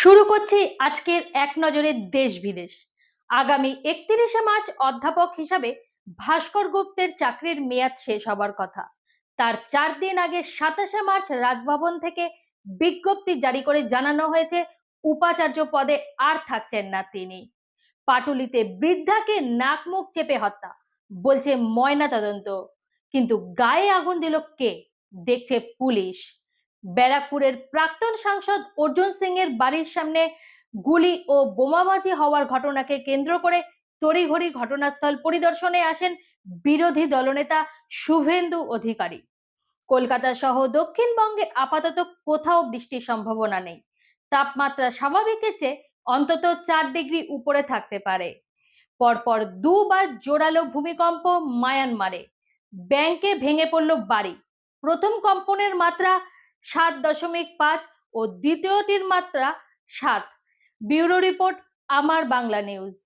শুরু করছি আজকের এক নজরে দেশ বিদেশ। আগামী একত্রিশে মার্চ অধ্যাপক হিসাবে ভাস্কর গুপ্তের চাকরির মেয়াদ শেষ হবার কথা। তার চার দিন আগে সাতাশে মার্চ রাজভবন থেকে বিজ্ঞপ্তি জারি করে জানানো হয়েছে, উপাচার্য পদে আর থাকছেন না তিনি। পাটুলিতে বৃদ্ধাকে নাক মুখ চেপে হত্যা, বলছে ময়না তদন্ত কিন্তু গায়ে আগুন দিল কে? দেখছে পুলিশ। ব্যারাকপুরের প্রাক্তন সাংসদ অর্জুন সিং এর বাড়ির সামনে গুলি ও বোমাবাজি হওয়ার ঘটনাকে কেন্দ্র করে তড়িঘড়ি ঘটনাস্থল পরিদর্শনে আসেন বিরোধী দলনেতা শুভেন্দু অধিকারী। কলকাতা সহ দক্ষিণবঙ্গে আপাতত কোথাও বৃষ্টির সম্ভাবনা নেই। তাপমাত্রা স্বাভাবিকের চেয়ে অন্তত চার ডিগ্রি উপরে থাকতে পারে। পরপর দুবার জোরালো ভূমিকম্প মায়ানমারে। ব্যাংকে ভেঙে পড়ল বাড়ি। প্রথম কম্পনের মাত্রা সাত দশমিক পাঁচ ও দ্বিতীয়টির মাত্রা সাত। ব্যুরো রিপোর্ট আমার বাংলা নিউজ।